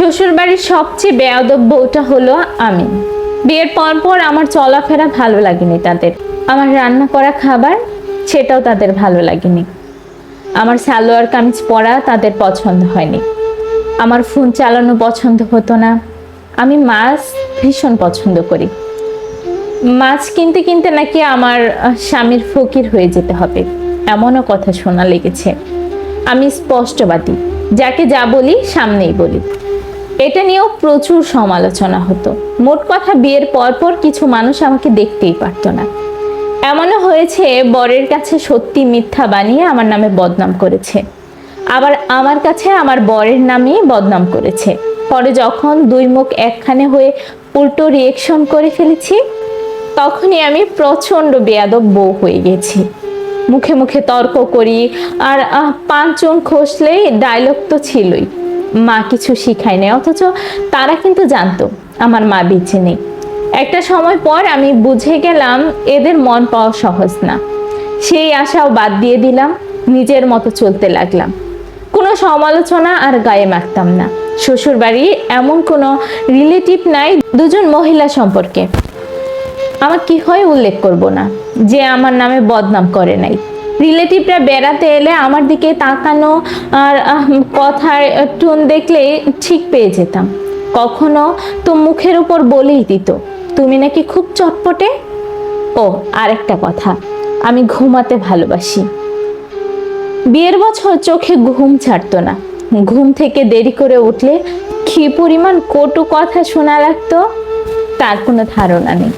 শ্বশুরবাড়ির সবচেয়ে বেয়াদব বউটা হলো আমি। বিয়ের পর পর আমার চলাফেরা ভালো লাগেনি তাদের। আমার রান্না করা খাবার সেটাও তাদের ভালো লাগেনি। আমার সালোয়ার কামিজ পরা তাদের পছন্দ হয়নি। আমার ফোন চালানো পছন্দ হতো না। আমি মাছ ভীষণ পছন্দ করি। মাছ কিনতে কিনতে নাকি আমার স্বামীর ফকির হয়ে যেতে হবে। এমনও কথা শোনা লেগেছে। আমি স্পষ্টবাদী। যাকে যা বলি সামনেই বলি। এটা নিয়েও প্রচুর সমালোচনা হতো। মোট কথা বিয়ের পরপর কিছু মানুষ আমাকে দেখতেই পারতো না। এমনও হয়েছে, বরের কাছে সত্যি মিথ্যা বানিয়ে আমার নামে বদনাম করেছে। আবার আমার কাছে আমার বরের নামেই বদনাম করেছে। পরে যখন দুই মুখ একখানে হয়ে উল্টো রিয়েকশন করে ফেলেছি, তখনই আমি প্রচণ্ড বেয়াদব বউ হয়ে গেছি। মুখে মুখে তর্ক করি, আর পাঁচজন খসলেই ডায়লগ তো ছিলই। মা কিছু শিখায় নেই, অথচ তারা কিন্তু জানতো, আমার মা বেঁচে নেই। একটা সময় পর আমি বুঝে গেলাম এদের মন পাওয়া সহজ না। সেই আশাও বাদ দিয়ে দিলাম, নিজের মতো চলতে লাগলাম। কোনো সমালোচনা আর গায়ে মাখতাম না। শ্বশুরবাড়ি এমন কোনো রিলেটিভ নাই, দুজন মহিলা সম্পর্কে। আমার কি হয় উল্লেখ করব না, যে আমার নামে বদনাম করে নাই। রিলেটিভরা বেড়াতে এলে আমার দিকে তাকানো আর কথার টোন দেখলে ঠিক পেয়ে যেতাম। কখনো তো মুখের উপর বলেই দিত, তুমি নাকি খুব চটপটে? ও, আরেকটা কথা, আমি ঘুমাতে ভালোবাসি। বিয়ের বছর চোখে ঘুম ছাড়তো না। ঘুম থেকে দেরি করে উঠলে কি পরিমাণ কটু কথা শোনা লাগতো, তার কোনো ধারণা নেই।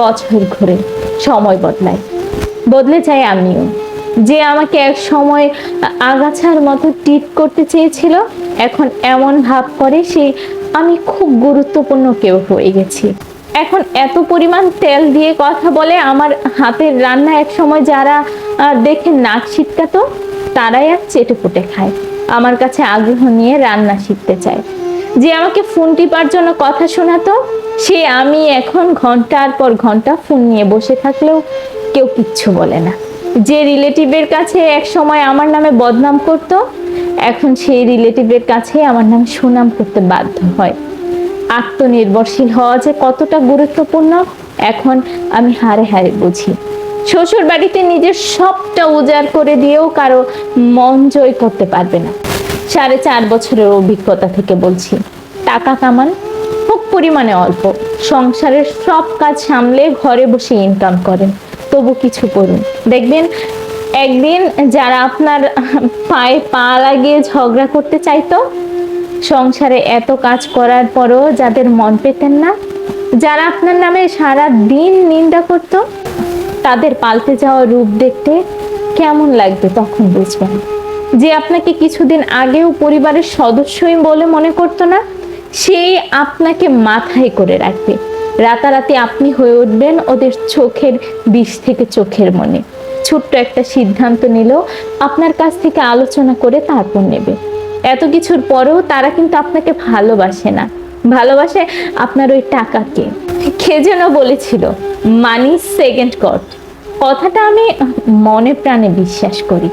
বছর ঘুরে সময় বদলায়। বদলে যায় আমিও। যে আমাকে এক সময় আগাছার মতো টিট করতে চেয়েছিল, এখন এমন ভাব করে সে আমি খুব গুরুত্বপূর্ণ কেউ হয়ে গেছি। এখন এত পরিমাণ তেল দিয়ে কথা বলে আমার হাতের রান্না এক সময় যারা দেখে নাক ছিটকাতো তারাই আর চেটে পুটে খায়। আমার কাছে আগ্রহ নিয়ে রান্না শিখতে চায়। যে আমাকে ফোন টিপার জন্য কথা শোনাতো, সে আমি এখন ঘণ্টার পর ঘণ্টা ফোন নিয়ে বসে থাকলেও কেউ কিচ্ছু বলে না। যে রিলেটিভের কাছে এক সময় আমার নামে বদনাম করত, এখন সেই রিলেটিভের কাছে আমার নাম সুনাম করতে বাধ্য হয়। আত্মনির্ভরশীল হওয়া যে কতটা গুরুত্বপূর্ণ, এখন আমি হারে হারে বুঝি। শ্বশুর বাড়িতে নিজের সবটা উজাড় করে দিয়েও কারও মন জয় করতে পারবে না। সাড়ে চার বছরের অভিজ্ঞতা থেকে বলছি, টাকা কামান, খুব পরিমাণে অল্প। সংসারের সব কাজ সামলে ঘরে বসে ইনকাম করেন। তবু কিছু করুন দেখবেন একদিন যারা আপনার পায়ে পা লাগিয়ে ঝগড়া করতে চাইতো, সংসারে এত কাজ করার পরও যাদের মন পেতেন না, যারা আপনার নামে সারা দিন নিন্দা করত, তাদের পাল্টে যাওয়া রূপ দেখতে কেমন লাগবে তখন বুঝবেন। যে আপনাকে কিছুদিন আগেও পরিবারের সদস্যই বলে মনে করতো না, সেই আপনাকে মাথায় করে রাখবে। রাতারাতি আপনি হয়ে উঠবেন ওদের চোখের বিষ থেকে চোখের মনে ছোট্ট একটা সিদ্ধান্ত নিলেও আপনার কাছ থেকে আলোচনা করে তারপর নেবে। এত কিছুর পরেও তারা কিন্তু আপনাকে ভালোবাসে না। ভালোবাসে আপনার ওই টাকাকে। কে যেন বলেছিল মানি সেকেন্ড গড কথাটা আমি মনে প্রাণে বিশ্বাস করি।